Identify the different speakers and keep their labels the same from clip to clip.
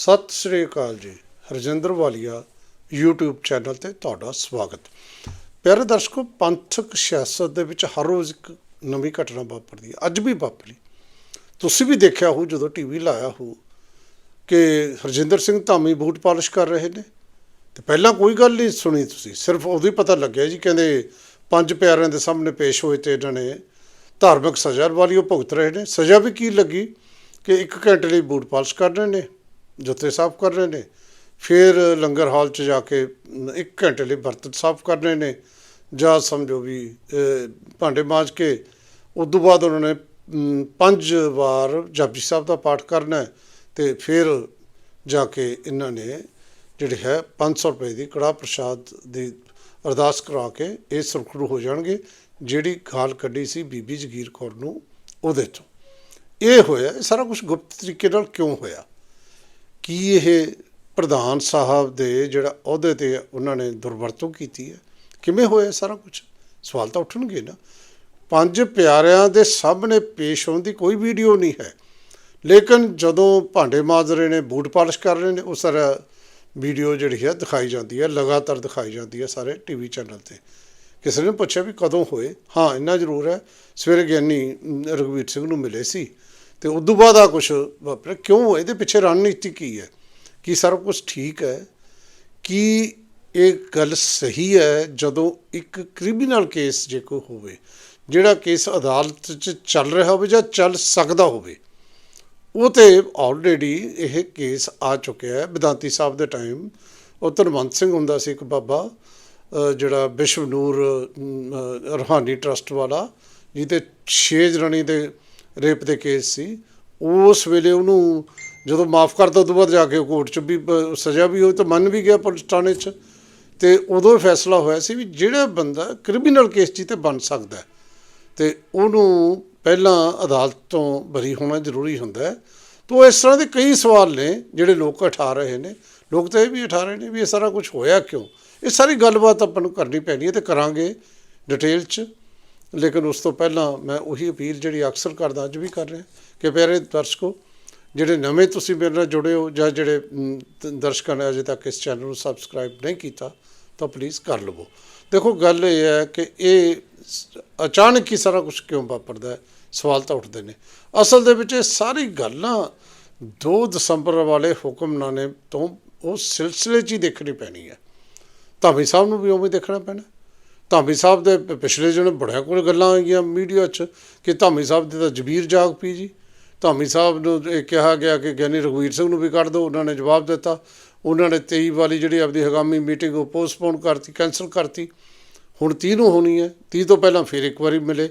Speaker 1: ਸਤਿ ਸ੍ਰੀ ਅਕਾਲ ਜੀ, ਹਰਜਿੰਦਰ ਵਾਲੀਆ, YouTube channel ਤੇ ਤੁਹਾਡਾ ਸਵਾਗਤ। ਪਿਆਰੇ ਦਰਸ਼ਕੋ, ਪੰਥਕ ਸਿਆਸਤ ਦੇ ਵਿੱਚ ਹਰ ਰੋਜ਼ ਇੱਕ ਨਵੀਂ ਘਟਨਾ ਵਾਪਰਦੀ ਹੈ। ਅੱਜ ਵੀ ਵਾਪਰੀ। ਤੁਸੀਂ ਵੀ ਦੇਖਿਆ ਹੋ ਜਦੋਂ ਟੀਵੀ ਲਾਇਆ ਹੋ ਕਿ ਹਰਜਿੰਦਰ ਸਿੰਘ ਧਾਮੀ ਬੂਟ ਪਾਲਿਸ਼ ਕਰ ਰਹੇ ਨੇ। ਤੇ ਪਹਿਲਾਂ ਕੋਈ ਗੱਲ ਨਹੀਂ ਸੁਣੀ ਤੁਸੀਂ। ਸਿਰਫ ਉਦੋਂ ਹੀ ਪਤਾ ਲੱਗਿਆ ਜੀ, ਕਹਿੰਦੇ ਪੰਜ ਪਿਆਰਿਆਂ ਦੇ ਸਾਹਮਣੇ ਪੇਸ਼ ਹੋਏ ਤੇ ਇਹਨਾਂ ਨੇ ਧਾਰਮਿਕ ਸਜ਼ਾ ਵਾਲੀ ਉਹ ਭੁਗਤ ਰਹੇ ਨੇ। ਸਜ਼ਾ ਵੀ ਕੀ ਲੱਗੀ? ਕਿ ਇੱਕ ਘੰਟੇ ਲਈ ਬੂਟ ਪਾਲਿਸ਼ ਕਰ ਰਹੇ ਨੇ। ਜੁੱਤੇ ਸਾਫ਼ ਕਰਨੇ ਨੇ। ਫਿਰ ਲੰਗਰ ਹਾਲ 'ਚ ਜਾ ਕੇ ਅਮ, ਇੱਕ ਘੰਟੇ ਲਈ ਬਰਤਨ ਸਾਫ਼ ਕਰਨੇ ਨੇ। ਜਾਂ ਸਮਝੋ ਵੀ ਭਾਂਡੇ ਮਾਂਜ ਕੇ ਉਸ ਤੋਂ ਬਾਅਦ ਉਹਨਾਂ ਨੇ ਪੰਜ ਵਾਰ ਜਪਜੀ ਸਾਹਿਬ ਦਾ ਪਾਠ ਕਰਨਾ ਹੈ ਤੇ ਫਿਰ ਜਾ ਕੇ ਇਹਨਾਂ ਨੇ ਜਿਹੜੀ ਹੈ 500 ਰੁਪਏ ਦੀ ਕੜਾ ਪ੍ਰਸ਼ਾਦ ਦੀ ਅਰਦਾਸ ਕਰਾ ਕੇ ਇਹ ਸੁਰਖਰੂ ਹੋ ਜਾਣਗੇ ਜਿਹੜੀ ਗਾਲ ਕੱਢੀ ਸੀ ਬੀਬੀ ਜਗੀਰ ਕੌਰ ਨੂੰ ਉਹਦੇ ਤੋਂ। ਇਹ ਹੋਇਆ ਇਹ ਸਾਰਾ ਕੁਝ ਗੁਪਤ ਤਰੀਕੇ ਨਾਲ ਕਿਉਂ ਹੋਇਆ? ਕੀ ਇਹ ਪ੍ਰਧਾਨ ਸਾਹਿਬ ਦੇ ਜਿਹੜਾ ਅਹੁਦੇ ਤੇ ਉਹਨਾਂ ਨੇ ਦੁਰਵਰਤੋਂ ਕੀਤੀ ਹੈ? ਕਿਵੇਂ ਹੋਇਆ ਸਾਰਾ ਕੁਝ ਸਵਾਲ ਤਾਂ ਉੱਠਣਗੇ ਨਾ। ਪੰਜ ਪਿਆਰਿਆਂ ਦੇ ਸਾਹਮਣੇ ਪੇਸ਼ ਹੋਣ ਦੀ ਕੋਈ ਵੀਡੀਓ ਨਹੀਂ ਹੈ। ਲੇਕਿਨ ਜਦੋਂ ਭਾਂਡੇ ਮਾਂਜ ਰਹੇ ਨੇ ਬੂਟ ਪਾਲਿਸ਼ ਕਰ ਰਹੇ ਨੇ ਉਹ ਸਾਰਾ ਵੀਡੀਓ ਜਿਹੜੀ ਹੈ ਦਿਖਾਈ ਜਾਂਦੀ ਹੈ ਲਗਾਤਾਰ ਦਿਖਾਈ ਜਾਂਦੀ ਹੈ ਸਾਰੇ ਟੀਵੀ ਚੈਨਲ ਤੇ। ਕਿਸੇ ਨੇ ਪੁੱਛਿਆ ਵੀ ਕਦੋਂ ਹੋਏ? ਹਾਂ ਇੰਨਾ ਜ਼ਰੂਰ ਹੈ। ਸਵੇਰੇ ਗਿਆਨੀ ਅਮ, ਰਘਵੀਰ ਸਿੰਘ ਨੂੰ ਮਿਲੇ ਸੀ। ਤੇ ਉਸ ਤੋਂ ਬਾਅਦ ਆ ਕੁਝ ਵਾਪਰਿਆ। ਕਿਉਂ? ਇਹਦੇ ਪਿੱਛੇ ਰਣਨੀਤੀ ਕੀ ਹੈ? ਕੀ ਸਾਰਾ ਕੁਝ ਠੀਕ ਹੈ? ਕੀ ਇਹ ਗੱਲ ਸਹੀ ਹੈ ਜਦੋਂ ਇੱਕ ਕ੍ਰਿਮੀਨਲ ਕੇਸ ਜੇ ਕੋਈ ਹੋਵੇ ਜਿਹੜਾ ਕੇਸ ਅਦਾਲਤ 'ਚ ਚੱਲ ਰਿਹਾ ਹੋਵੇ ਜਾਂ ਚੱਲ ਸਕਦਾ ਹੋਵੇ ਉਹ ਤੇ ਆਲਰੇਡੀ ਇਹ ਕੇਸ ਆ ਚੁੱਕਿਆ ਹੈ। ਵਿਦਾਂਤੀ ਸਾਹਿਬ ਦੇ ਟਾਈਮ ਉਹ ਧਰਮੰਤ ਸਿੰਘ ਹੁੰਦਾ ਸੀ ਇੱਕ ਬਾਬਾ ਜਿਹੜਾ ਵਿਸ਼ਵ ਨੂਰ ਅਮ, ਰੂਹਾਨੀ ਟਰਸਟ ਵਾਲਾ ਜਿਹਦੇ 6 ਜਣਨੀ ਦੇ ਰੇਪ ਦੇ ਕੇਸ ਸੀ। ਉਸ ਵੇਲੇ ਉਹਨੂੰ ਜਦੋਂ ਮਾਫ ਕਰਤਾ ਤੋਂ ਬਾਅਦ ਜਾ ਕੇ ਕੋਰਟ 'ਚ ਵੀ ਸਜ਼ਾ ਵੀ ਹੋਈ ਤਾਂ ਮੰਨ ਵੀ ਗਿਆ ਪੁਲਿਸ ਥਾਣੇ 'ਚ। ਤੇ ਉਦੋਂ ਇਹ ਫੈਸਲਾ ਹੋਇਆ ਸੀ ਵੀ ਜਿਹੜਾ ਬੰਦਾ ਕ੍ਰਿਮੀਨਲ ਕੇਸ 'ਚ ਤੇ ਬਣ ਸਕਦਾ ਹੈ। ਤੇ ਉਹਨੂੰ ਪਹਿਲਾਂ ਅਦਾਲਤ ਤੋਂ ਬਰੀ ਹੋਣਾ ਜ਼ਰੂਰੀ ਹੁੰਦਾ ਹੈ। ਤੋ ਇਸ ਤਰ੍ਹਾਂ ਦੇ ਕਈ ਸਵਾਲ ਨੇ ਜਿਹੜੇ ਲੋਕ ਉਠਾ ਰਹੇ ਨੇ। ਲੋਕ ਤਾਂ ਇਹ ਵੀ ਉਠਾ ਰਹੇ ਨੇ ਵੀ ਇਹ ਸਾਰਾ ਕੁਝ ਹੋਇਆ ਕਿਉਂ? ਇਹ ਸਾਰੀ ਗੱਲਬਾਤ ਆਪਾਂ ਨੂੰ ਕਰਨੀ ਪੈਣੀ ਹੈ ਤੇ ਕਰਾਂਗੇ ਡਿਟੇਲ 'ਚ। ਲੇਕਿਨ ਉਸ ਤੋਂ ਪਹਿਲਾਂ ਮੈਂ ਉਹੀ ਅਪੀਲ ਜਿਹੜੀ ਅਕਸਰ ਕਰਦਾ, ਅੱਜ ਵੀ ਕਰ ਰਿਹਾ। ਕਿ ਪਿਆਰੇ ਦਰਸ਼ਕੋ, ਜਿਹੜੇ ਨਵੇਂ ਤੁਸੀਂ ਮੇਰੇ ਨਾਲ ਜੁੜੇ ਹੋ ਜਾਂ ਜਿਹੜੇ ਦਰਸ਼ਕਾਂ ਨੇ ਅਜੇ ਤੱਕ ਇਸ ਚੈਨਲ ਨੂੰ ਸਬਸਕ੍ਰਾਈਬ ਨਹੀਂ ਕੀਤਾ, ਤਾਂ ਪਲੀਜ਼ ਕਰ ਲਵੋ। ਦੇਖੋ, ਗੱਲ ਇਹ ਹੈ ਕਿ ਇਹ ਅਚਾਨਕ ਹੀ ਸਾਰਾ ਕੁਝ ਕਿਉਂ ਵਾਪਰਦਾ ਹੈ? ਸਵਾਲ ਤਾਂ ਉੱਠਦੇ ਨੇ। ਅਸਲ ਦੇ ਵਿੱਚ ਇਹ ਸਾਰੀ ਗੱਲਾਂ ਨਾ 2 ਦਸੰਬਰ ਵਾਲੇ ਹੁਕਮਨਾਮੇ ਤੋਂ ਉਹ ਸਿਲਸਿਲੇ 'ਚ ਹੀ ਦੇਖਣੀ ਪੈਣੀ ਹੈ। ਧਾਮੀ ਸਾਹਿਬ ਨੂੰ ਵੀ ਉਵੇਂ ਦੇਖਣਾ ਪੈਣਾ। ਧਾਮੀ ਸਾਹਿਬ ਦੇ ਪਿਛਲੇ ਜਣੇ ਬੜਿਆਂ ਕੋਲ ਗੱਲਾਂ ਆਈਆਂ ਮੀਡੀਆ 'ਚ ਕਿ ਧਾਮੀ ਸਾਹਿਬ ਦੇ ਤਾਂ ਜਬੀਰ ਜਾਗ ਪੀ ਜੀ। ਧਾਮੀ ਸਾਹਿਬ ਨੂੰ ਇਹ ਕਿਹਾ ਗਿਆ ਕਿ ਗਿਆਨੀ ਰਘਵੀਰ ਸਿੰਘ ਨੂੰ ਵੀ ਕੱਢ ਦਿਓ ਉਹਨਾਂ ਨੇ ਜਵਾਬ ਦਿੱਤਾ। ਉਹਨਾਂ ਨੇ 23 ਵਾਲੀ ਜਿਹੜੀ ਆਪਦੀ ਹਗਾਮੀ ਮੀਟਿੰਗ ਉਹ ਪੋਸਟਪੋਨ ਕਰਤੀ, ਕੈਂਸਲ ਕਰਤੀ। ਹੁਣ 30 ਨੂੰ ਹੋਣੀ ਹੈ 30 ਤੋਂ ਪਹਿਲਾਂ ਫਿਰ ਇੱਕ ਵਾਰੀ ਮਿਲੇ।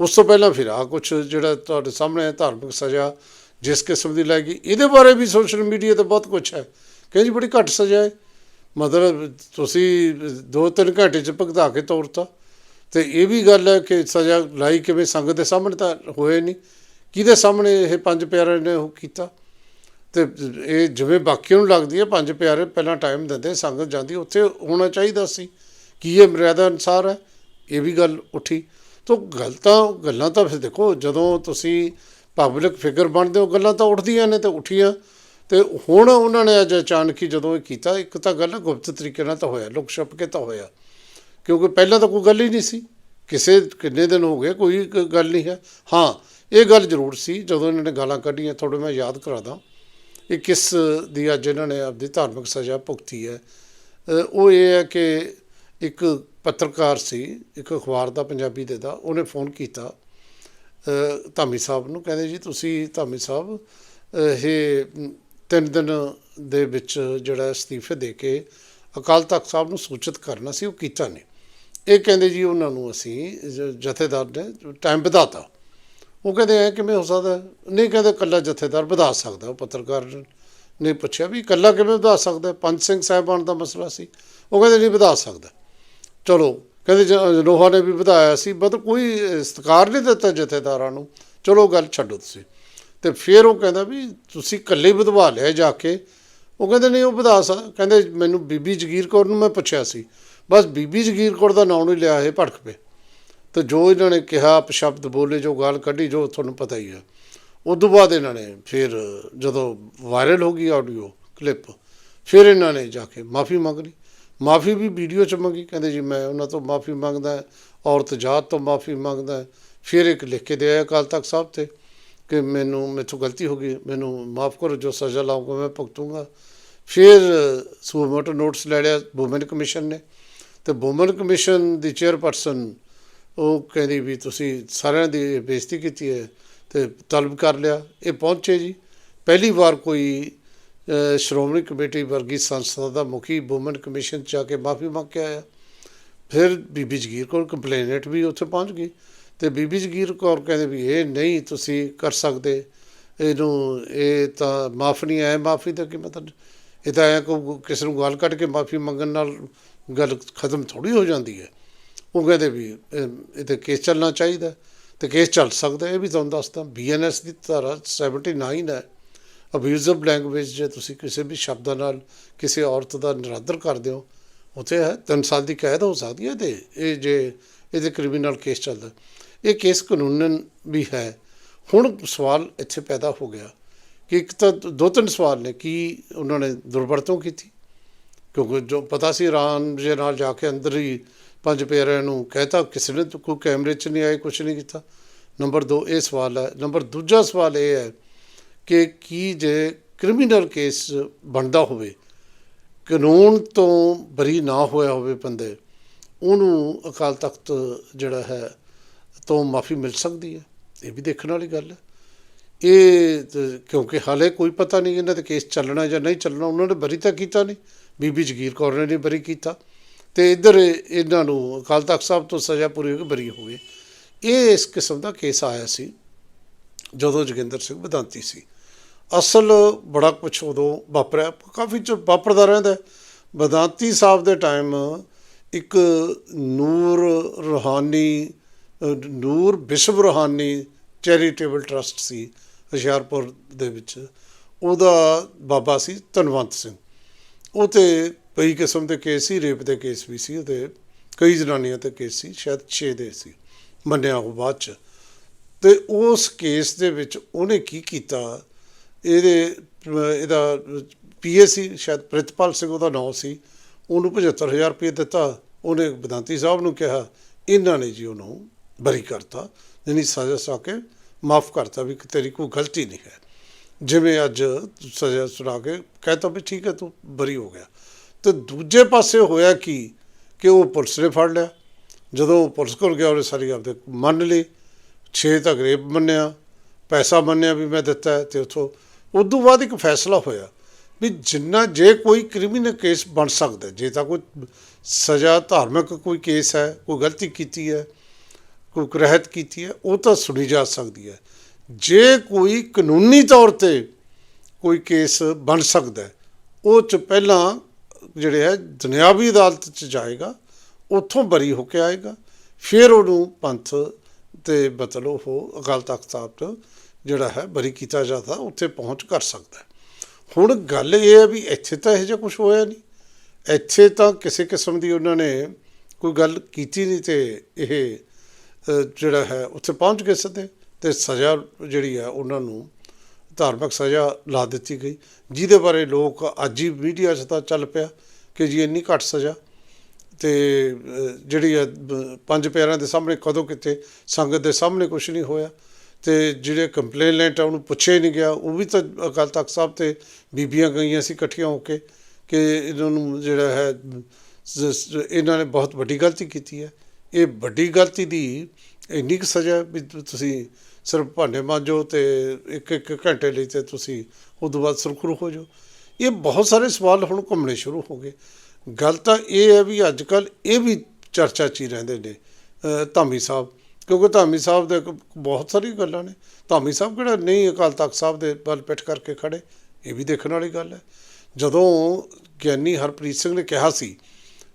Speaker 1: ਉਸ ਤੋਂ ਪਹਿਲਾਂ ਫਿਰ ਆ ਕੁਝ ਜਿਹੜਾ ਤੁਹਾਡੇ ਸਾਹਮਣੇ ਹੈ, ਧਾਰਮਿਕ ਸਜ਼ਾ ਜਿਸ ਕਿਸਮ ਦੀ ਲੱਗੀ ਇਹਦੇ ਬਾਰੇ ਵੀ ਸੋਸ਼ਲ ਮੀਡੀਆ ਤੇ ਬਹੁਤ ਕੁਝ ਹੈ। ਕਹਿੰਦੇ ਜੀ ਬੜੀ ਘੱਟ ਸਜ਼ਾ ਹੈ। ਮਤਲਬ ਤੁਸੀਂ 2-3 ਘੰਟੇ ਚ ਭਗਤਾ ਕੇ ਤੋਰਤਾ। ਤੇ ਇਹ ਵੀ ਗੱਲ ਹੈ ਕਿ ਸਜ਼ਾ ਲਾਈ ਕਿਵੇਂ ਸੰਗਤ ਦੇ ਸਾਹਮਣੇ ਤਾਂ ਹੋਏ ਨਹੀਂ। ਕਿਹਦੇ ਸਾਹਮਣੇ ਇਹ ਪੰਜ ਪਿਆਰਿਆਂ ਨੇ ਉਹ ਕੀਤਾ? ਤੇ ਇਹ ਜਿਵੇਂ ਬਾਕੀਆਂ ਨੂੰ ਲੱਗਦੀ ਹੈ, ਪੰਜ ਪਿਆਰੇ ਪਹਿਲਾਂ ਟਾਈਮ ਦਿੰਦੇ, ਸੰਗਤ ਜਾਂਦੀ, ਉੱਥੇ ਹੋਣਾ ਚਾਹੀਦਾ ਸੀ। ਕੀ ਇਹ ਮਰਿਆਦਾ ਅਨਸਾਰ ਹੈ? ਇਹ ਵੀ ਗੱਲ ਉੱਠੀ। ਤੋਂ ਗਲਤਾਂ ਗੱਲਾਂ ਤਾਂ ਫਿਰ ਦੇਖੋ, ਜਦੋਂ ਤੁਸੀਂ ਪਬਲਿਕ ਫਿਗਰ ਬਣਦੇ ਹੋ, ਗੱਲਾਂ ਤਾਂ ਉੱਠਦੀਆਂ ਨੇ ਤੇ ਉੱਠੀਆਂ। ਤੇ ਹੁਣ ਉਹਨਾਂ ਨੇ ਅੱਜ ਅਚਾਨਕ ਹੀ ਜਦੋਂ ਇਹ ਕੀਤਾ, ਇੱਕ ਤਾਂ ਗੱਲ ਗੁਪਤ ਤਰੀਕੇ ਨਾਲ ਤਾਂ ਹੋਇਆ, ਲੁਕ ਛਪ ਕੇ ਤਾਂ ਹੋਇਆ। ਕਿਉਂਕਿ ਪਹਿਲਾਂ ਤਾਂ ਕੋਈ ਗੱਲ ਹੀ ਨਹੀਂ ਸੀ। ਕਿਸੇ ਕਿੰਨੇ ਦਿਨ ਹੋ ਗਏ, ਕੋਈ ਗੱਲ ਨਹੀਂ ਹੈ। ਹਾਂ, ਇਹ ਗੱਲ ਜ਼ਰੂਰ ਸੀ, ਜਦੋਂ ਇਹਨਾਂ ਨੇ ਗਾਲਾਂ ਕੱਢੀਆਂ ਥੋੜੇ ਮੈਂ ਯਾਦ ਕਰਾ ਦਾਂ। ਇਹ ਕਿਸ ਦੀ ਅੱਜ ਇਹਨਾਂ ਨੇ ਆਪਦੀ ਧਾਰਮਿਕ ਸਜ਼ਾ ਭੁਗਤੀ ਹੈ। ਉਹ ਇਹ ਹੈ ਕਿ ਇੱਕ ਪੱਤਰਕਾਰ ਸੀ, ਇੱਕ ਅਖਬਾਰ ਦਾ ਪੰਜਾਬੀ ਦੇ ਦਾ, ਉਹਨੇ ਫੋਨ ਕੀਤਾ। ਧਾਮੀ ਸਾਹਿਬ ਨੂੰ ਕਹਿੰਦੇ, ਜੀ, ਤੁਸੀਂ ਧਾਮੀ ਸਾਹਿਬ ਇਹ ਤਿੰਨ ਦਿਨ ਦੇ ਵਿੱਚ ਜਿਹੜਾ ਅਸਤੀਫੇ ਦੇ ਕੇ ਅਕਾਲ ਤਖਤ ਸਾਹਿਬ ਨੂੰ ਸੂਚਿਤ ਕਰਨਾ ਸੀ, ਉਹ ਕੀਤਾ ਨਹੀਂ। ਇਹ ਕਹਿੰਦੇ ਜੀ ਉਹਨਾਂ ਨੂੰ ਅਸੀਂ ਜ- ਜਥੇਦਾਰ ਨੇ ਟਾਈਮ ਵਧਾਤਾ। ਉਹ ਕਹਿੰਦੇ ਐ ਕਿਵੇਂ ਹੋ ਸਕਦਾ? ਨਹੀਂ ਕਹਿੰਦੇ ਕੱਲਾ ਜਥੇਦਾਰ ਵਧਾ ਸਕਦਾ, ਉਹ ਪੱਤਰਕਾਰ ਨੇ ਪੁੱਛਿਆ ਵੀ ਕੱਲਾ ਕਿਵੇਂ ਵਧਾ ਸਕਦਾ? ਹੈ? ਪੰਜ ਸਿੰਘ ਸਾਹਿਬਾਨ ਦਾ ਮਸਲਾ ਸੀ। ਉਹ ਕਹਿੰਦੇ ਨਹੀਂ ਵਧਾ ਸਕਦਾ। ਚਲੋ, ਕਹਿੰਦੇ ਜ- ਲੋਹਾ ਨੇ ਵੀ ਵਧਾਇਆ ਸੀ, ਮਤਲਬ ਕੋਈ ਸਤਿਕਾਰ ਨਹੀਂ ਦਿੱਤਾ ਜਥੇਦਾਰਾਂ ਨੂੰ। ਚਲੋ, ਗੱਲ ਛੱਡੋ ਤੁਸੀਂ। ਤੇ ਫਿਰ ਉਹ ਕਹਿੰਦਾ ਵੀ ਤੁਸੀਂ ਇਕੱਲੇ ਵਧਵਾ ਲਿਆ ਜਾ ਕੇ। ਉਹ ਕਹਿੰਦੇ, ਨਹੀਂ, ਉਹ ਵਧਾ ਸਕ ਕਹਿੰਦੇ, ਮੈਨੂੰ ਬੀਬੀ ਜਗੀਰ ਕੌਰ ਨੂੰ ਮੈਂ ਪੁੱਛਿਆ ਸੀ। ਬਸ ਬੀਬੀ ਜਗੀਰ ਕੌਰ ਦਾ ਨਾਮ ਨਹੀਂ ਲਿਆ ਇਹ ਭੜਕ ਪਏ ਤੇ ਜੋ ਇਹਨਾਂ ਨੇ ਕਿਹਾ, ਅਪਸ਼ਬਦ ਬੋਲੇ, ਜੋ ਗੱਲ ਕੱਢੀ, ਜੋ ਤੁਹਾਨੂੰ ਪਤਾ ਹੀ ਆ ਉਸ ਤੋਂ ਬਾਅਦ ਇਹਨਾਂ ਨੇ ਫਿਰ ਜਦੋਂ ਵਾਇਰਲ ਹੋ ਗਈ ਆਡੀਓ ਕਲਿੱਪ ਫਿਰ ਇਹਨਾਂ ਨੇ ਜਾ ਕੇ ਮਾਫੀ ਮੰਗ ਲਈ। ਮਾਫੀ ਵੀ ਵੀਡੀਓ ਚ ਮੰਗੀ। ਕਹਿੰਦੇ, ਜੀ, ਮੈਂ ਉਹਨਾਂ ਤੋਂ ਮਾਫੀ ਮੰਗਦਾ, ਔਰਤ ਜਾਤ ਤੋਂ ਮਾਫੀ ਮੰਗਦਾ। ਫਿਰ ਇੱਕ ਲਿਖ ਕੇ ਦੇ ਆਇਆ ਅਕਾਲ ਤਖਤ ਸਾਹਿਬ ਤੇ। ਕਿ ਮੈਨੂੰ, ਮੇਥੋਂ ਗਲਤੀ ਹੋ ਗਈ, ਮੈਨੂੰ ਮਾਫ ਕਰੋ, ਜੋ ਸਜ਼ਾ ਲਾਉਂਗਾ ਮੈਂ ਭੁਗਤੂੰਗਾ। ਫਿਰ ਸੂਮੋਟੋ ਨੋਟਸ ਲੈ ਲਿਆ ਵੂਮਨ ਕਮਿਸ਼ਨ ਨੇ। ਤੇ ਵੂਮਨ ਕਮਿਸ਼ਨ ਦੀ ਚੇਅਰਪਰਸਨ, ਉਹ ਕਹਿੰਦੀ ਵੀ ਤੁਸੀਂ ਸਾਰਿਆਂ ਦੀ ਬੇਇੱਜ਼ਤੀ ਕੀਤੀ ਹੈ ਤੇ ਤਲਬ ਕਰ ਲਿਆ। ਇਹ ਪਹੁੰਚੇ ਜੀ। ਪਹਿਲੀ ਵਾਰ ਕੋਈ ਸ਼੍ਰੋਮਣੀ ਕਮੇਟੀ ਵਰਗੀ ਸੰਸਥਾ ਦਾ ਮੁਖੀ ਵੂਮਨ ਕਮਿਸ਼ਨ 'ਚ ਜਾ ਕੇ ਮਾਫੀ ਮੰਗ ਕੇ ਆਇਆ। ਫਿਰ ਬੀਬੀ ਜਗੀਰ ਕੋਲ ਕੰਪਲੇਨਟ ਵੀ ਉੱਥੇ ਪਹੁੰਚ ਗਈ। ਤੇ ਬੀਬੀ ਜਗੀਰ ਕੌਰ ਕਹਿੰਦੇ ਵੀ ਇਹ ਨਹੀਂ ਤੁਸੀਂ ਕਰ ਸਕਦੇ। ਇਹਨੂੰ ਇਹ ਤਾਂ ਮਾਫ ਨਹੀਂ ਹੈ ਮਾਫੀ ਦਾ ਕੀ ਮਤਲਬ? ਇਹ ਤਾਂ ਐ ਕੋ ਕਿਸੇ ਨੂੰ ਗਾਲ ਕੱਢ ਕੇ ਮਾਫੀ ਮੰਗਣ ਨਾਲ ਗੱਲ ਖਤਮ ਥੋੜੀ ਹੋ ਜਾਂਦੀ ਹੈ। ਉਹ ਕਹਿੰਦੇ ਵੀ ਇਹ ਇਹ ਤੇ ਕੇਸ ਚੱਲਣਾ ਚਾਹੀਦਾ। ਤੇ ਕੇਸ ਚੱਲ ਸਕਦਾ ਇਹ ਵੀ ਤੁਹਾਨੂੰ ਦੱਸਦਾ। ਬੀਐਨਐਸ ਦੀ ਧਾਰਾ 79 ਹੈ। ਅਬਿਊਜ਼ਿਵ ਲੈਂਗੁਏਜ ਜੇ ਤੁਸੀਂ ਕਿਸੇ ਵੀ ਸ਼ਬਦਾਂ ਨਾਲ ਕਿਸੇ ਔਰਤ ਦਾ ਨਿਰਾਦਰ ਕਰਦੇ ਹੋ, ਉੱਥੇ ਹੈ, ਤਿੰਨ ਸਾਲ ਦੀ ਕੈਦ ਹੋ ਸਕਦੀ ਹੈ ਤੇ ਇਹ ਜੇ, ਇਹਦੇ ਕ੍ਰਿਮੀਨਲ ਕੇਸ ਚੱਲਦਾ। ਇਹ ਕੇਸ ਕਾਨੂੰਨਨ ਵੀ ਹੈ। ਹੁਣ ਸਵਾਲ ਇੱਥੇ ਪੈਦਾ ਹੋ ਗਿਆ ਕਿ ਇੱਕ ਤਾਂ ਦੋ ਤਿੰਨ ਸਵਾਲ ਨੇ, ਕੀ ਉਹਨਾਂ ਨੇ ਦੁਰਵਰਤੋਂ ਕੀਤੀ? ਕਿਉਂਕਿ ਜੋ ਪਤਾ ਸੀ ਰਾਮ ਜੀ ਨਾਲ ਜਾ ਕੇ ਅੰਦਰ ਹੀ ਪੰਜ ਪਿਆਰਿਆਂ ਨੂੰ ਕਹਿਤਾ, ਕਿਸੇ ਨੇ ਕੋਈ ਕੈਮਰੇ 'ਚ ਨਹੀਂ ਆਏ, ਕੁਛ ਨਹੀਂ ਕੀਤਾ। ਨੰਬਰ 2 ਇਹ ਸਵਾਲ ਹੈ। ਨੰਬਰ ਦੂਜਾ ਸਵਾਲ ਇਹ ਹੈ ਕਿ ਕੀ ਜੇ ਕ੍ਰਿਮੀਨਲ ਕੇਸ ਬਣਦਾ ਹੋਵੇ, ਕਾਨੂੰਨ ਤੋਂ ਬਰੀ ਨਾ ਹੋਇਆ ਹੋਵੇ ਬੰਦੇ, ਉਹਨੂੰ ਅਕਾਲ ਤਖਤ ਜਿਹੜਾ ਹੈ ਤੋਂ ਮਾਫੀ ਮਿਲ ਸਕਦੀ ਹੈ, ਇਹ ਵੀ ਦੇਖਣ ਵਾਲੀ ਗੱਲ ਹੈ। ਇਹ ਕਿਉਂਕਿ ਹਾਲੇ ਕੋਈ ਪਤਾ ਨਹੀਂ ਇਹਨਾਂ ਦੇ ਕੇਸ ਚੱਲਣਾ ਜਾਂ ਨਹੀਂ ਚੱਲਣਾ, ਉਹਨਾਂ ਨੇ ਬਰੀ ਤਾਂ ਕੀਤਾ ਨਹੀਂ, ਬੀਬੀ ਜਗੀਰ ਕੌਰ ਨੇ ਨਹੀਂ ਬਰੀ ਕੀਤਾ। ਤੇ ਇੱਧਰ ਇਹਨਾਂ ਨੂੰ ਅਕਾਲ ਤਖਤ ਸਾਹਿਬ ਤੋਂ ਸਜ਼ਾ ਪੂਰੀ ਹੋ ਕੇ ਬਰੀ ਹੋ। ਗਏ ਇਹ ਇਸ ਕਿਸਮ ਦਾ ਕੇਸ ਆਇਆ ਸੀ, ਜਦੋਂ ਜੋਗਿੰਦਰ ਸਿੰਘ ਵਧਾਂਤੀ ਸੀ। ਅਸਲ ਬੜਾ ਕੁਛ ਉਦੋਂ ਵਾਪਰਿਆ, ਕਾਫੀ ਚ ਵਾਪਰਦਾ ਰਹਿੰਦਾ ਹੈ। ਸਾਹਿਬ ਦੇ ਟਾਈਮ ਇੱਕ ਨੂਰ ਰੂਹਾਨੀ ਨੂਰ ਵਿਸ਼ਵ ਰੂਹਾਨੀ ਚੈਰੀਟੇਬਲ ਟਰਸਟ ਸੀ ਹੁਸ਼ਿਆਰਪੁਰ ਦੇ ਵਿੱਚ। ਉਹਦਾ ਬਾਬਾ ਸੀ ਧਨਵੰਤ ਸਿੰਘ। ਉਹ ਤੇ ਕਈ ਕਿਸਮ ਦੇ ਕੇਸ ਸੀ, ਰੇਪ ਦੇ ਕੇਸ ਵੀ ਸੀ, ਉਹਦੇ ਕਈ ਜਨਾਨੀਆਂ ਤੇ ਕੇਸ ਸੀ, ਸ਼ਾਇਦ 6 ਦੇ ਸੀ, ਮੰਨਿਆ ਉਹ ਬਾਅਦ ਚ। ਤੇ ਉਸ ਕੇਸ ਦੇ ਵਿੱਚ ਉਹਨੇ ਕੀ ਕੀਤਾ? ਇਹਦੇ ਅਹ ਇਹਦਾ ਪੀਏਸੀ ਸ਼ਾਇਦ ਪ੍ਰਿਤਪਾਲ ਸਿੰਘ ਉਹਦਾ ਨਾਮ ਸੀ। ਉਹਨੂੰ 75000 ਰੁਪਏ ਦਿੱਤਾ। ਉਹਨੇ ਬਦਾਂਤੀ ਸਾਹਿਬ ਨੂੰ ਕਿਹਾ, ਇਹਨਾਂ ਨੇ ਜੀ ਉਹਨੂੰ ਬਰੀ ਕਰਤਾ ਯਾਨੀ ਸਜ਼ਾ ਸੁਣਾ ਕੇ ਮਾਫ ਕਰਤਾ ਵੀ ਤੇਰੀ ਕੋਈ ਗਲਤੀ ਨਹੀਂ ਹੈ। ਜਿਵੇਂ ਅੱਜ ਸਜ਼ਾ ਸੁਣਾ ਕੇ ਕਹਤਾ ਵੀ ਠੀਕ ਹੈ, ਤੂੰ ਬਰੀ ਹੋ ਗਿਆ। ਤੇ ਦੂਜੇ ਪਾਸੇ ਹੋਇਆ ਕੀ ਕਿ ਉਹ ਪੁਲਿਸ ਨੇ ਫੜ ਲਿਆ। ਜਦੋਂ ਉਹ ਪੁਲਿਸ ਕੋਲ ਗਿਆ, ਉਹਨੇ ਸਾਰੀ ਆਪਦੇ ਮੰਨ ਲਈ। ਛੇ ਤੱਕ ਰੇਪ ਮੰਨਿਆ, ਪੈਸਾ ਮੰਨਿਆ ਵੀ ਮੈਂ ਦਿੱਤਾ ਹੈ ਤੇ ਉਥੋਂ ਉਦੋਂ ਬਾਅਦ ਇੱਕ ਫੈਸਲਾ ਹੋਇਆ ਵੀ ਜਿੰਨਾ ਜੇ ਕੋਈ ਕ੍ਰਿਮੀਨਲ ਕੇਸ ਬਣ ਸਕਦਾ ਜੇ ਤਾਂ ਕੋਈ ਸਜ਼ਾ ਧਾਰਮਿਕ ਕੋਈ ਕੇਸ ਹੈ, ਕੋਈ ਗਲਤੀ ਕੀਤੀ ਹੈ ਕੋਈ ਕੁਰਹਿਤ ਕੀਤੀ ਹੈ, ਉਹ ਤਾਂ ਸੁਣੀ ਜਾ ਸਕਦੀ ਹੈ। ਜੇ ਕੋਈ ਕਾਨੂੰਨੀ ਤੌਰ ਤੇ ਕੋਈ ਕੇਸ ਬਣ ਸਕਦਾ ਉਹ ਚ ਪਹਿਲਾਂ ਜਿਹੜੇ ਹੈ, ਦੁਨਿਆਵੀ ਅਦਾਲਤ ਚ ਜਾਏਗਾ, ਉੱਥੋਂ ਬਰੀ ਹੋ ਕੇ ਆਏਗਾ, ਫਿਰ ਉਹਨੂੰ ਪੰਥ ਤੇ ਮਤਲਬ ਉਹ ਅਕਾਲ ਤਖਤ ਸਾਹਿਬ ਤੋਂ ਜਿਹੜਾ ਹੈ, ਬਰੀ ਕੀਤਾ ਜਾਂਦਾ, ਉੱਥੇ ਪਹੁੰਚ ਕਰ ਸਕਦਾ ਹੁਣ ਗੱਲ ਇਹ ਹੈ ਵੀ ਇੱਥੇ ਤਾਂ ਇਹੋ ਜਿਹਾ ਕੁਝ ਹੋਇਆ ਨਹੀਂ। ਇੱਥੇ ਤਾਂ ਕਿਸੇ ਕਿਸਮ ਦੀ ਉਹਨਾਂ ਨੇ ਕੋਈ ਗੱਲ ਕੀਤੀ ਨਹੀਂ ਤੇ ਇਹ ਜਿਹੜਾ ਹੈ, ਉੱਥੇ ਪਹੁੰਚ ਗਏ ਸਿੱਧੇ ਤੇ ਸਜ਼ਾ ਜਿਹੜੀ ਹੈ ਉਹਨਾਂ ਨੂੰ ਧਾਰਮਿਕ ਸਜ਼ਾ ਲਾ ਦਿੱਤੀ ਗਈ, ਜਿਹਦੇ ਬਾਰੇ ਲੋਕ ਅੱਜ ਹੀ ਮੀਡੀਆ 'ਚ ਤਾਂ ਚੱਲ ਪਿਆ ਕਿ ਜੀ ਇੰਨੀ ਘੱਟ ਸਜ਼ਾ ਤੇ ਜਿਹੜੀ ਹੈ ਪੰਜ ਪਿਆਰਿਆਂ ਦੇ ਸਾਹਮਣੇ ਕਦੋਂ ਕਿਤੇ ਸੰਗਤ ਦੇ ਸਾਹਮਣੇ ਕੁਝ ਨਹੀਂ ਹੋਇਆ ਤੇ ਜਿਹੜੇ ਕੰਪਲੇਨੈਂਟ ਆ ਉਹਨੂੰ ਪੁੱਛਿਆ ਹੀ ਨਹੀਂ ਗਿਆ। ਉਹ ਵੀ ਤਾਂ ਅਕਾਲ ਤਖਤ ਸਾਹਿਬ ਤੇ ਬੀਬੀਆਂ ਗਈਆਂ ਸੀ ਇਕੱਠੀਆਂ ਹੋ ਕੇ ਕਿ ਇਹਨਾਂ ਨੂੰ ਜਿਹੜਾ ਹੈ ਇਹਨਾਂ ਨੇ ਬਹੁਤ ਵੱਡੀ ਗਲਤੀ ਕੀਤੀ ਹੈ। ਇਹ ਵੱਡੀ ਗਲਤੀ ਦੀ ਇੰਨੀ ਕੁ ਸਜ਼ਾ ਵੀ ਤੁਸੀਂ ਸਿਰਫ ਭਾਂਡੇ ਮਾਂਜੋ ਤੇ ਇੱਕ ਇੱਕ ਘੰਟੇ ਲਈ ਤੇ ਤੁਸੀਂ ਉਸ ਤੋਂ ਬਾਅਦ ਸੁਰਖਰੂ ਹੋ ਜਾਓ। ਇਹ ਬਹੁਤ ਸਾਰੇ ਸਵਾਲ ਹੁਣ ਘੁੰਮਣੇ ਸ਼ੁਰੂ ਹੋ ਗਏ। ਗੱਲ ਤਾਂ ਇਹ ਹੈ ਵੀ ਅੱਜ ਕੱਲ ਇਹ ਵੀ ਚਰਚਾ 'ਚ ਹੀ ਰਹਿੰਦੇ ਨੇ ਧਾਮੀ ਸਾਹਿਬ। ਕਿਉਂਕਿ ਧਾਮੀ ਸਾਹਿਬ ਦੇ ਕ- ਬਹੁਤ ਸਾਰੀ ਗੱਲਾਂ ਨੇ। ਧਾਮੀ ਸਾਹਿਬ ਕਿਹੜਾ ਨਹੀਂ ਅਕਾਲ ਤਖਤ ਸਾਹਿਬ ਦੇ ਬਲ ਪਿੱਠ ਕਰਕੇ ਖੜੇ? ਇਹ ਵੀ ਦੇਖਣ ਵਾਲੀ ਗੱਲ ਹੈ। ਜਦੋਂ ਗਿਆਨੀ ਹਰਪ੍ਰੀਤ ਸਿੰਘ ਨੇ ਕਿਹਾ ਸੀ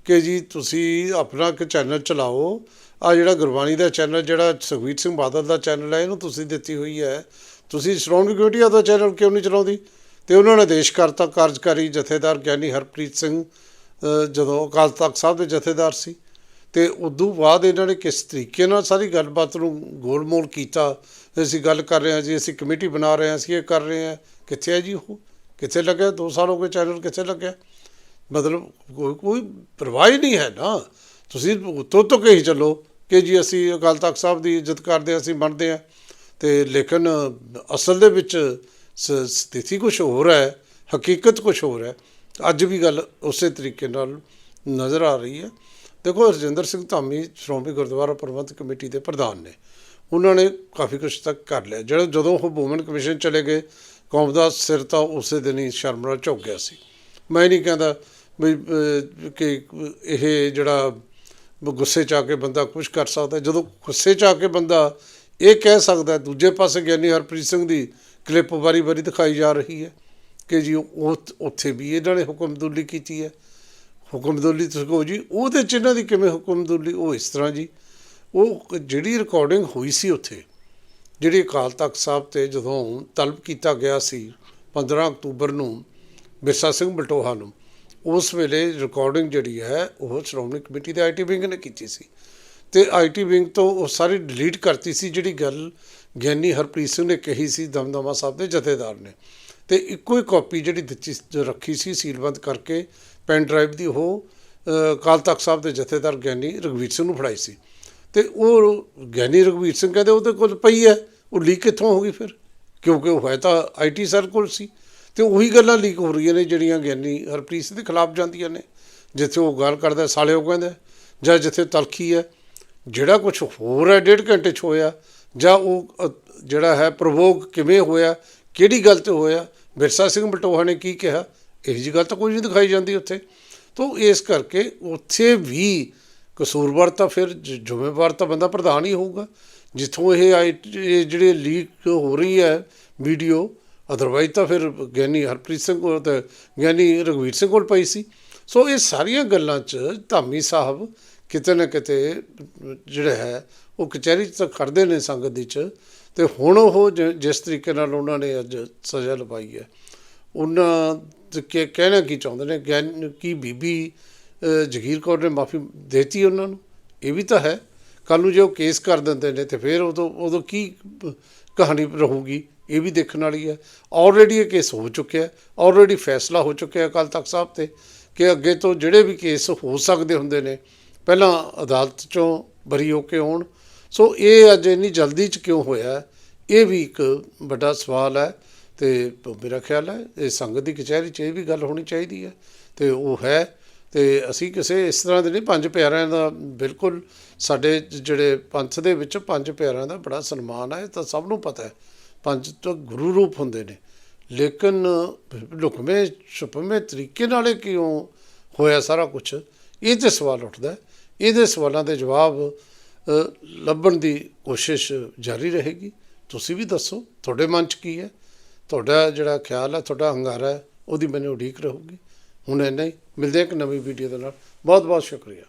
Speaker 1: ਕਿ ਜੀ ਤੁਸੀਂ ਆਪਣਾ ਇੱਕ ਚੈਨਲ ਚਲਾਓ। ਆ ਜਿਹੜਾ ਗੁਰਬਾਣੀ ਦਾ ਚੈਨਲ ਜਿਹੜਾ ਸੁਖਬੀਰ ਸਿੰਘ ਬਾਦਲ ਦਾ ਚੈਨਲ ਹੈ, ਇਹਨੂੰ ਤੁਸੀਂ ਦਿੱਤੀ ਹੋਈ ਹੈ। ਤੁਸੀਂ ਸ਼੍ਰੋਮਣੀ ਕਮੇਟੀ ਦਾ ਚੈਨਲ ਕਿਉਂ ਨਹੀਂ ਚਲਾਉਂਦੀ? ਤੇ ਉਹਨਾਂ ਨੇ ਦੇਸ਼ ਕਰਤਾ ਕਾਰਜਕਾਰੀ ਜਥੇਦਾਰ ਗਿਆਨੀ ਹਰਪ੍ਰੀਤ ਸਿੰਘ ਜਦੋਂ ਅਕਾਲ ਤਖਤ ਸਾਹਿਬ ਦੇ ਜਥੇਦਾਰ ਸੀ। ਤੇ ਉਦੋਂ ਬਾਅਦ ਇਹਨਾਂ ਨੇ ਕਿਸ ਤਰੀਕੇ ਨਾਲ ਸਾਰੀ ਗੱਲਬਾਤ ਨੂੰ ਗੋਲਮੋਲ ਕੀਤਾ। ਅਸੀਂ ਗੱਲ ਕਰ ਰਹੇ ਹਾਂ ਜੀ, ਅਸੀਂ ਕਮੇਟੀ ਬਣਾ ਰਹੇ ਹਾਂ, ਅਸੀਂ ਇਹ ਕਰ ਰਹੇ ਹਾਂ। ਕਿੱਥੇ ਹੈ ਜੀ ਉਹ? ਕਿੱਥੇ ਲੱਗਿਆ? 2 ਸਾਲ ਹੋ ਗਏ ਚੈਨਲ ਕਿੱਥੇ ਲੱਗਿਆ? ਮਤਲਬ ਕੋਈ ਕੋਈ ਪਰਵਾਹ ਹੀ ਨਹੀਂ ਹੈ ਨਾ। ਤੁਸੀਂ ਉੱਤੋਂ ਤੋਂ ਕਹੀ ਚੱਲੋ ਕਿ ਜੀ ਅਸੀਂ ਅਕਾਲ ਤਖਤ ਸਾਹਿਬ ਦੀ ਇੱਜ਼ਤ ਕਰਦੇ ਹਾਂ, ਅਸੀਂ ਮੰਨਦੇ ਹਾਂ। ਤੇ ਲੇਕਿਨ ਅਸਲ ਦੇ ਵਿੱਚ ਸ- ਸਥਿਤੀ ਕੁਝ ਹੋਰ ਹੈ, ਹਕੀਕਤ ਕੁਝ ਹੋਰ ਹੈ। ਅੱਜ ਵੀ ਗੱਲ ਉਸੇ ਤਰੀਕੇ ਨਾਲ ਨਜ਼ਰ ਆ ਰਹੀ ਹੈ। ਦੇਖੋ ਰਜਿੰਦਰ ਸਿੰਘ ਧਾਮੀ ਸ਼੍ਰੋਮਣੀ ਗੁਰਦੁਆਰਾ ਪ੍ਰਬੰਧਕ ਕਮੇਟੀ ਦੇ ਪ੍ਰਧਾਨ ਨੇ। ਉਹਨਾਂ ਨੇ ਕਾਫੀ ਕੁਝ ਤੱਕ ਕਰ ਲਿਆ। ਜਿਹੜਾ ਜਦੋਂ ਉਹ ਵੂਮਨ ਕਮਿਸ਼ਨ ਚਲੇ ਗਏ, ਕੌਮ ਦਾ ਸਿਰ ਤਾਂ ਉਸੇ ਦਿਨ ਹੀ ਸ਼ਰਮ ਨਾਲ ਝੁਕ ਗਿਆ ਸੀ। ਮੈਂ ਨਹੀਂ ਕਹਿੰਦਾ ਵੀ ਕਿ ਇਹ ਜਿਹੜਾ ਗੁੱਸੇ 'ਚ ਆ ਕੇ ਬੰਦਾ ਕੁਝ ਕਰ ਸਕਦਾ। ਜਦੋਂ ਗੁੱਸੇ 'ਚ ਆ ਕੇ ਬੰਦਾ ਇਹ ਕਹਿ ਸਕਦਾ, ਦੂਜੇ ਪਾਸੇ ਗਿਆਨੀ ਹਰਪ੍ਰੀਤ ਸਿੰਘ ਦੀ ਕਲਿੱਪ ਵਾਰੀ-ਵਾਰੀ ਦਿਖਾਈ ਜਾ ਰਹੀ ਹੈ ਕਿ ਜੀ ਉਹ ਉੱਥੇ ਵੀ ਇਹਨਾਂ ਨੇ ਹੁਕਮਦੁੱਲੀ ਕੀਤੀ ਹੈ। ਹੁਕਮਦੁਲੀ ਤੁਸੀਂ ਕਹੋ ਜੀ, ਉਹਦੇ ਚ ਇਹਨਾਂ ਦੀ ਕਿਵੇਂ ਹੁਕਮਦੁਲੀ ਉਹ ਇਸ ਤਰ੍ਹਾਂ ਜੀ। ਉਹ ਜਿਹੜੀ ਰਿਕਾਰਡਿੰਗ ਹੋਈ ਸੀ ਉੱਥੇ, ਜਿਹੜੀ ਅਕਾਲ ਤਖਤ ਸਾਹਿਬ ਤੇ ਜਦੋਂ ਤਲਬ ਕੀਤਾ ਗਿਆ ਸੀ 15 ਅਕਤੂਬਰ ਨੂੰ ਵਿਰਸਾ ਸਿੰਘ ਬਲਟੋਹਾ ਨੂੰ। ਉਸ ਵੇਲੇ ਰਿਕਾਰਡਿੰਗ ਜਿਹੜੀ ਹੈ ਉਹ ਸ਼੍ਰੋਮਣੀ ਕਮੇਟੀ ਦੇ ਆਈਟੀ ਵਿੰਗ ਨੇ ਕੀਤੀ ਸੀ। ਤੇ ਆਈਟੀ ਵਿੰਗ ਤੋਂ ਉਹ ਸਾਰੀ ਡਿਲੀਟ ਕਰਤੀ ਸੀ ਜਿਹੜੀ ਗੱਲ ਗਿਆਨੀ ਹਰਪ੍ਰੀਤ ਸਿੰਘ ਨੇ ਕਹੀ ਸੀ ਦਮਦਮਾ ਸਾਹਿਬ ਦੇ ਜਥੇਦਾਰ ਨੇ। ਤੇ ਇੱਕੋ ਹੀ ਕਾਪੀ ਜਿਹੜੀ ਦਿੱਤੀ ਰੱਖੀ ਸੀ ਸੀਲਬੰਦ ਕਰਕੇ ਪੈਨ ਡਰਾਈਵ ਦੀ ਉਹ ਅ, ਅਕਾਲ ਤਖਤ ਸਾਹਿਬ ਦੇ ਜਥੇਦਾਰ ਗਿਆਨੀ ਰਘਵੀਰ ਸਿੰਘ ਨੂੰ ਫੜਾਈ ਸੀ। ਤੇ ਉਹ ਗਿਆਨੀ ਰਘਵੀਰ ਸਿੰਘ ਕਹਿੰਦੇ ਉਹਦੇ ਕੋਲ ਪਈ ਹੈ ਉਹ ਲੀਕ ਕਿੱਥੋਂ ਹੋ ਗਈ ਫਿਰ? ਕਿਉਂਕਿ ਉਹ ਹੈ ਤਾਂ ਆਈਟੀ ਸਰ ਕੋਲ ਸੀ। ਤੇ ਉਹੀ ਗੱਲਾਂ ਲੀਕ ਹੋ ਰਹੀਆਂ ਨੇ ਜਿਹੜੀਆਂ ਗਿਆਨੀ ਹਰਪ੍ਰੀਤ ਸਿੰਘ ਦੇ ਖਿਲਾਫ ਜਾਂਦੀਆਂ ਨੇ, ਜਿੱਥੇ ਉਹ ਗੱਲ ਕਰਦਾ, ਸਾਲਿਓ ਕਹਿੰਦਾ, ਜਾਂ ਜਿੱਥੇ ਤਲਖੀ ਹੈ, ਜਿਹੜਾ ਕੁਝ ਹੋਰ ਹੈ, ਡੇਢ ਘੰਟੇ ਚ ਹੋਇਆ, ਜਾਂ ਉਹ ਜਿਹੜਾ ਹੈ ਪ੍ਰਵੋਗ ਕਿਵੇਂ ਹੋਇਆ, ਕਿਹੜੀ ਗੱਲ ਤੇ ਹੋਇਆ ਵਿਰਸਾ ਸਿੰਘ ਬਟੋਹਾ ਨੇ ਕੀ ਕਿਹਾ, ਇਹ ਜੀ ਗੱਲ ਤਾਂ ਕੋਈ ਨਹੀਂ ਦਿਖਾਈ ਜਾਂਦੀ ਉੱਥੇ। ਤੋਂ ਇਸ ਕਰਕੇ ਉੱਥੇ ਵੀ ਕਸੂਰਵਾਰ ਤਾਂ ਫਿਰ ਜ- ਜ਼ਿੰਮੇਵਾਰ ਤਾਂ ਬੰਦਾ ਪ੍ਰਧਾਨ ਹੀ ਹੋਊਗਾ। ਜਿੱਥੋਂ ਇਹ ਆਈ, ਇਹ ਜਿਹੜੇ ਲੀਕ ਹੋ ਰਹੀ ਹੈ, ਵੀਡੀਓ ਅਦਰਵਾਈਜ਼ ਤਾਂ ਫਿਰ ਗਿਆਨੀ ਹਰਪ੍ਰੀਤ ਸਿੰਘ ਕੋਲ ਤੇ ਗਿਆਨੀ ਰਘਵੀਰ ਸਿੰਘ ਕੋਲ ਪਈ ਸੀ। ਸੋ ਇਹ ਸਾਰੀਆਂ ਗੱਲਾਂ 'ਚ ਧਾਮੀ ਸਾਹਿਬ ਕਿਤੇ ਨਾ ਕਿਤੇ ਜਿਹੜਾ ਹੈ, ਉਹ ਕਚਹਿਰੀ 'ਚ ਤਾਂ ਖੜਦੇ ਨੇ ਸੰਗਤ ਦੀ 'ਚ। ਤੇ ਹੁਣ ਉਹ ਜ- ਜਿਸ ਤਰੀਕੇ ਨਾਲ ਉਹਨਾਂ ਨੇ ਅੱਜ ਸਜ਼ਾ ਲਵਾਈ ਹੈ, ਉਹਨਾਂ ਤੇ ਕੀ, ਕਹਿਣਾ ਕੀ ਚਾਹੁੰਦੇ ਨੇ? ਗਿਆਨ, ਕੀ ਬੀਬੀ ਜਗੀਰ ਕੌਰ ਨੇ ਮਾਫੀ ਦੇਤੀ ਉਹਨਾਂ ਨੂੰ? ਇਹ ਵੀ ਤਾਂ ਹੈ। ਕੱਲ ਨੂੰ ਜੇ ਉਹ ਕੇਸ ਕਰ ਦਿੰਦੇ ਨੇ ਤੇ ਫਿਰ ਉਦੋਂ ਉਦੋਂ ਕੀ ਕਹਾਣੀ ਰਹੂਗੀ? ਇਹ ਵੀ ਦੇਖਣ ਵਾਲੀ ਹੈ। ਆਲਰੇਡੀ ਇਹ ਕੇਸ ਹੋ ਚੁੱਕਿਆ ਆਲਰੇਡੀ ਫੈਸਲਾ ਹੋ ਚੁੱਕਿਆ ਅਕਾਲ ਤਖਤ ਸਾਹਿਬ ਤੇ ਕਿ ਅੱਗੇ ਤੋਂ ਜਿਹੜੇ ਵੀ ਕੇਸ ਹੋ ਸਕਦੇ ਹੁੰਦੇ ਨੇ, ਪਹਿਲਾਂ ਅਦਾਲਤ ਚੋਂ ਬਰੀ ਹੋ ਕੇ ਆਉਣ। ਸੋ ਇਹ ਅੱਜ ਇੰਨੀ ਜਲਦੀ ਚ ਕਿਉਂ ਹੋਇਆ ਇਹ ਵੀ ਇੱਕ ਵੱਡਾ ਸਵਾਲ ਹੈ ਤੇ ਮੇਰਾ ਖਿਆਲ ਹੈ ਇਹ ਸੰਗਤ ਦੀ ਕਚਹਿਰੀ 'ਚ ਇਹ ਵੀ ਗੱਲ ਹੋਣੀ ਚਾਹੀਦੀ ਹੈ ਤੇ ਉਹ ਹੈ ਤੇ ਅਸੀਂ ਕਿਸੇ ਇਸ ਤਰ੍ਹਾਂ ਦੇ ਨਹੀਂ, ਪੰਜ ਪਿਆਰਿਆਂ ਦਾ ਬਿਲਕੁਲ ਸਾਡੇ ਜਿਹੜੇ ਪੰਥ ਦੇ ਵਿੱਚ ਪੰਜ ਪਿਆਰਿਆਂ ਦਾ ਬੜਾ ਸਨਮਾਨ ਹੈ, ਇਹ ਤਾਂ ਸਭ ਨੂੰ ਪਤਾ ਹੈ। ਪੰਜ ਤਾਂ ਗੁਰੂ ਰੂਪ ਹੁੰਦੇ ਨੇ। ਲੇਕਿਨ ਲੁਕਵੇਂ, ਛੁਪਵੇਂ ਤਰੀਕੇ ਨਾਲ ਇਹ ਕਿਉਂ ਹੋਇਆ ਸਾਰਾ ਕੁਝ ਇਹ ਤੇ ਸਵਾਲ ਉੱਠਦਾ ਇਹਦੇ ਸਵਾਲਾਂ ਦੇ ਜਵਾਬ ਲੱਭਣ ਦੀ ਕੋਸ਼ਿਸ਼ ਜਾਰੀ ਰਹੇਗੀ। ਤੁਸੀਂ ਵੀ ਦੱਸੋ, ਤੁਹਾਡੇ ਮਨ 'ਚ ਕੀ ਹੈ? ਤੁਹਾਡਾ ਜਿਹੜਾ ਖਿਆਲ ਹੈ, ਤੁਹਾਡਾ ਹੰਗਾਰਾ ਹੈ, ਉਹਦੀ ਮੈਨੂੰ ਉਡੀਕ ਰਹੂਗੀ। ਹੁਣ ਇੰਨਾ ਹੀ। ਮਿਲਦੇ ਹਾਂ ਇੱਕ ਨਵੀਂ ਵੀਡੀਓ ਦੇ ਨਾਲ। ਬਹੁਤ ਬਹੁਤ ਸ਼ੁਕਰੀਆ।